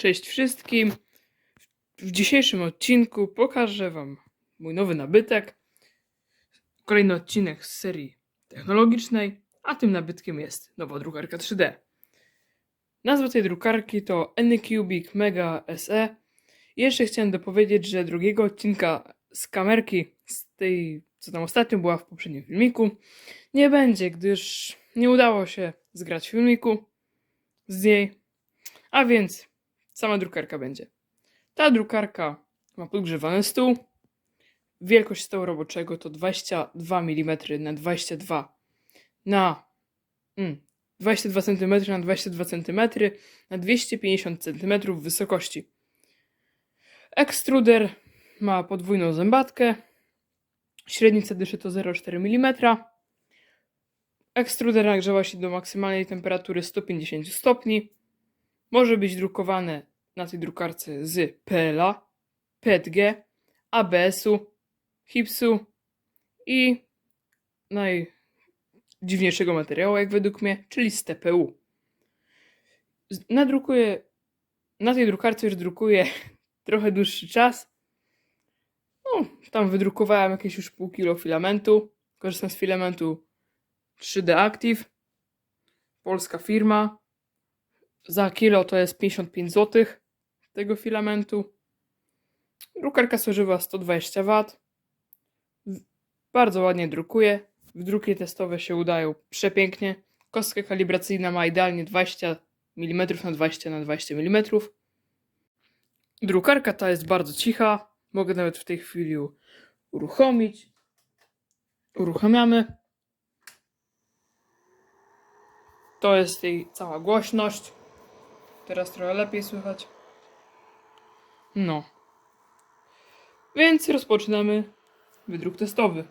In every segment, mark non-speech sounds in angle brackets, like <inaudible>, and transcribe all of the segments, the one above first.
Cześć wszystkim. W dzisiejszym odcinku pokażę Wam mój nowy nabytek. Kolejny odcinek z serii technologicznej, a tym nabytkiem jest nowa drukarka 3D. Nazwa tej drukarki to Anycubic Mega SE. Jeszcze chciałem dopowiedzieć, że drugiego odcinka z kamerki, z tej, co tam ostatnio była w poprzednim filmiku, nie będzie, gdyż nie udało się zgrać filmiku z niej. A więc sama drukarka będzie. Ta drukarka ma podgrzewany stół. Wielkość stołu roboczego to 22 mm na 22 na mm, 22 cm na 22 cm na 250 cm wysokości. Ekstruder ma podwójną zębatkę. Średnica dyszy to 0,4 mm. Ekstruder nagrzewa się do maksymalnej temperatury 150 stopni. Może być drukowane na tej drukarce z PLA, PETG, ABS-u, Hipsu i najdziwniejszego materiału, jak według mnie, czyli z TPU. Nadrukuję, na tej drukarce już drukuję <laughs> trochę dłuższy czas. No, tam wydrukowałem jakieś już pół kilo filamentu. Korzystam z filamentu 3D Active. Polska firma. Za kilo to jest 55 zł tego filamentu. Drukarka zużywa 120 W. Bardzo ładnie drukuje. Wdruki testowe się udają przepięknie. Kostka kalibracyjna ma idealnie 20 mm na 20 na 20 mm. Drukarka ta jest bardzo cicha. Mogę nawet w tej chwili uruchomić. Uruchamiamy. To jest jej cała głośność. Teraz trochę lepiej słychać. No. Więc rozpoczynamy wydruk testowy.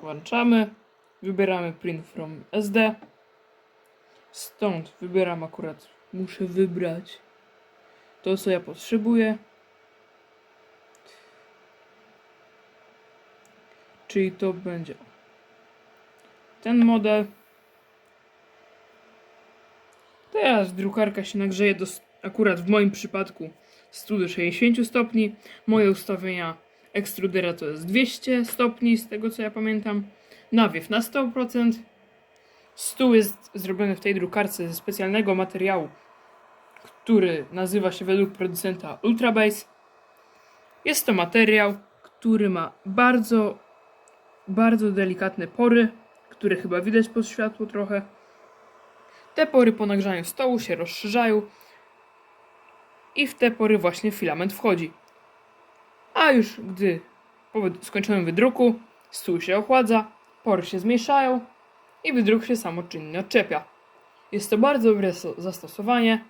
Włączamy. Wybieramy print from SD. Stąd wybieram akurat. Muszę wybrać to, co ja potrzebuję. Czyli to będzie ten model. Teraz drukarka się nagrzeje do, akurat w moim przypadku 100 do 60 stopni. Moje ustawienia ekstrudera to jest 200 stopni, z tego co ja pamiętam. Nawiew na 100%. Stół jest zrobiony w tej drukarce ze specjalnego materiału, który nazywa się według producenta Ultrabase. Jest to materiał, który ma bardzo, bardzo delikatne pory, które chyba widać pod światło trochę. Te pory po nagrzaniu stołu się rozszerzają i w te pory właśnie filament wchodzi. A już gdy po skończonym wydruku stół się ochładza, pory się zmniejszają i wydruk się samoczynnie odczepia. Jest to bardzo dobre so- zastosowanie,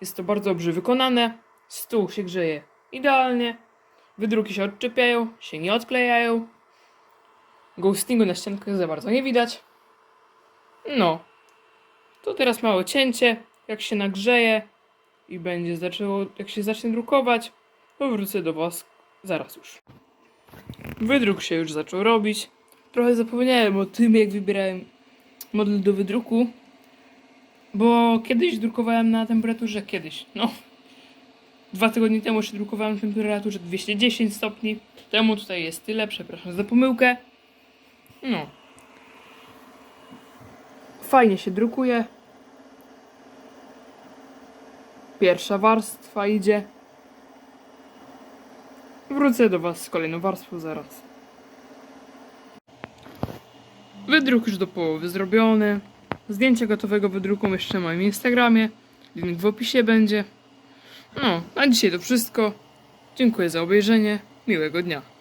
jest to bardzo dobrze wykonane, stół się grzeje idealnie, wydruki się odczepiają, się nie odklejają, ghostingu na ściankach za bardzo nie widać. No, to teraz małe cięcie. Jak się nagrzeje i będzie zaczęło, jak się zacznie drukować, to wrócę do Was zaraz już. Wydruk się już zaczął robić. Trochę zapomniałem o tym, jak wybierałem model do wydruku, bo kiedyś drukowałem na temperaturze, kiedyś, no, dwa tygodnie temu jeszcze drukowałem na temperaturze 210 stopni. Temu tutaj jest tyle, przepraszam za pomyłkę. No. Fajnie się drukuje. Pierwsza warstwa idzie. Wrócę do Was z kolejną warstwą zaraz. Wydruk już do połowy zrobiony. Zdjęcie gotowego wydruku jeszcze na moim Instagramie. Link w opisie będzie. No, a dzisiaj to wszystko. Dziękuję za obejrzenie. Miłego dnia.